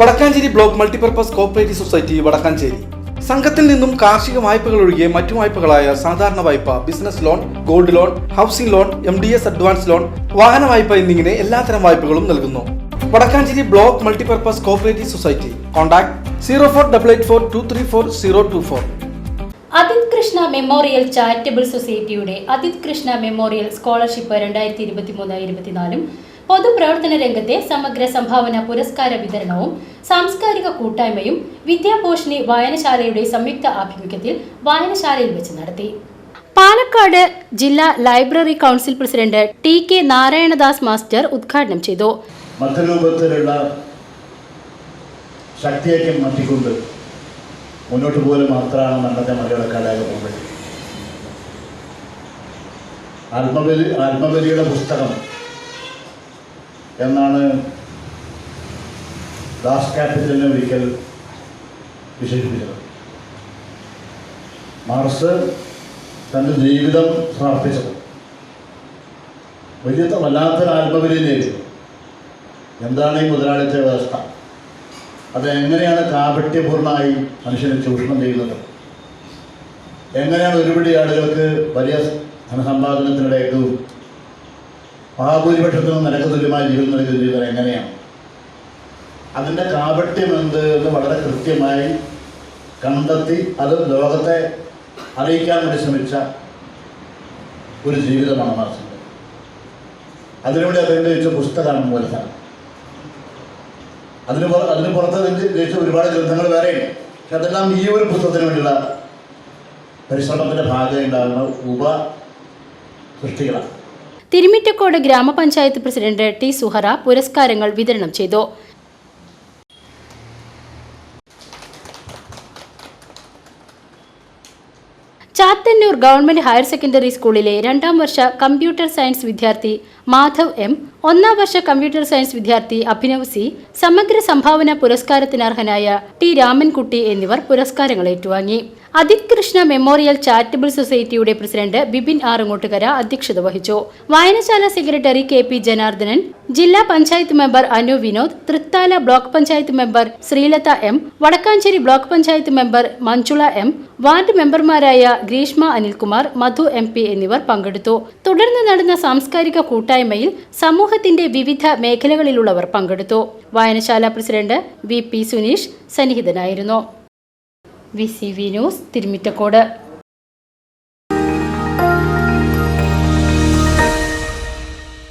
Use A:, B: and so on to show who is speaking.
A: Vadakkanchery block multipurpose cooperative society Vadakkanchery. സംഘത്തിൽ നിന്നും കാർഷിക വായ്പകൾ ഒഴികെ മറ്റു വായ്പകളായ സാധാരണ വായ്പ business loan gold loan housing loan M D S advance loan വാഹന വായ്പ എന്നിങ്ങനെ എല്ലാത്തരം വായ്പകളും നൽകുന്നു. Vadakkanchery block multipurpose cooperative society. Contact zero four double eight four two three four zero two four.
B: Athith Krishna memorial charitable സൊസൈറ്റിയുടെ Athith Krishna memorial scholarship രണ്ടായിരത്തി ഇരുപത്തി മൂന്ന് ഇരുപത്തിനാലും പൊതുപ്രവർത്തന രംഗത്തെ സമഗ്ര സംഭാവന പുരസ്കാര വിതരണവും സാംസ്കാരിക കൂട്ടായ്മയും വിദ്യാഭൂഷണി വായനശാലയുടെ സംയുക്ത ആഭിമുഖ്യത്തിൽ വായനശാലയിൽ വെച്ച് നടത്തി. പാലക്കാട് ജില്ലാ library council president T K Narayanadas master ഉദ്ഘാടനം ചെയ്തു.
C: മധ്യരൂപത്തിലുള്ള ശക്തിയൊക്കെ മാറ്റിക്കൊണ്ട് മുന്നോട്ട് പോലെ മാത്രമാണ് മരണത്തെ മലയാള പോകുന്നത് ആത്മബലി ആത്മബലിയുടെ പുസ്തകം എന്നാണ് ദാസ് ക്യാപിറ്റലിനെ ഒരിക്കൽ വിശേഷിപ്പിച്ചത്. മാർസ് തന്റെ ജീവിതം സമർപ്പിച്ചത്. വലിയ വല്ലാത്തൊരു ആത്മബലിയിലേക്ക് എന്താണ് ഈ മുതലാളിത്ത വ്യവസ്ഥ? അത് എങ്ങനെയാണ് കാപട്യപൂർണമായി മനുഷ്യനെ ചൂഷണം ചെയ്യുന്നത്? എങ്ങനെയാണ് ഒരുപിടി ആളുകൾക്ക് വലിയ ധനസമ്പാദനത്തിനിടയ്ക്കും മഹാഭൂരിപക്ഷത്തിനും നിനക്ക് തുല്യമായ ജീവിതം നൽകുന്ന ജീവിതം എങ്ങനെയാണ്? അതിന്റെ കാപട്യം എന്ത് എന്ന് വളരെ കൃത്യമായി കണ്ടെത്തി അത് ലോകത്തെ അറിയിക്കാൻ വേണ്ടി ശ്രമിച്ച ഒരു ജീവിതമാണ് മാർസിന്റെ അതിനുവേണ്ടി അദ്ദേഹം രചിച്ച പുസ്തകമാണ് മൂലധനം. അതിന് അതിന് പുറത്ത് രചിച്ച ഒരുപാട് ഗ്രന്ഥങ്ങൾ വേറെയുണ്ട്. പക്ഷെ അതെല്ലാം ഈ ഒരു പുസ്തകത്തിന് വേണ്ടിയുള്ള പരിശ്രമത്തിന്റെ ഭാഗമായി ഉണ്ടാകുന്ന ഉപ സൃഷ്ടികളാണ്.
B: തിരുമിറ്റക്കോട് ഗ്രാമപഞ്ചായത്ത് പ്രസിഡന്റ് ടി സുഹറ പുരസ്കാരങ്ങൾ വിതരണം ചെയ്തു. ചാത്തന്നൂർ ഗവൺമെന്റ് ഹയർ സെക്കൻഡറി സ്കൂളിലെ രണ്ടാം വർഷ കമ്പ്യൂട്ടർ സയൻസ് വിദ്യാർത്ഥി മാധവ് എം ഒന്നാം വർഷ കമ്പ്യൂട്ടർ സയൻസ് വിദ്യാർത്ഥി അഭിനവ് സി സമഗ്ര സംഭാവന പുരസ്കാരത്തിനർഹനായ ടി രാമൻകുട്ടി എന്നിവർ പുരസ്കാരങ്ങൾ ഏറ്റുവാങ്ങി. അതിത് കൃഷ്ണ മെമ്മോറിയൽ ചാരിറ്റബിൾ സൊസൈറ്റിയുടെ പ്രസിഡന്റ് ബിപിൻ ആറുങ്ങോട്ടുകര അധ്യക്ഷത വഹിച്ചു. വായനശാല സെക്രട്ടറി കെ പി ജനാർദ്ദനൻ ജില്ലാ panchayat member Anu Vinod Thrithala block panchayat member Sreelatha M Vadakkanchery block panchayat member Manjula M ward മെമ്പർമാരായ ഗ്രീഷ്മ അനിൽകുമാർ മധു എം പി എന്നിവർ പങ്കെടുത്തു. തുടർന്ന് നടന്ന സാംസ്കാരിക കൂട്ടായ്മയിൽ സമൂഹത്തിന്റെ വിവിധ മേഖലകളിലുള്ളവർ പങ്കെടുത്തു. വായനശാല president V P Suneesh സന്നിഹിതനായിരുന്നു. V C V news Thirumittakode.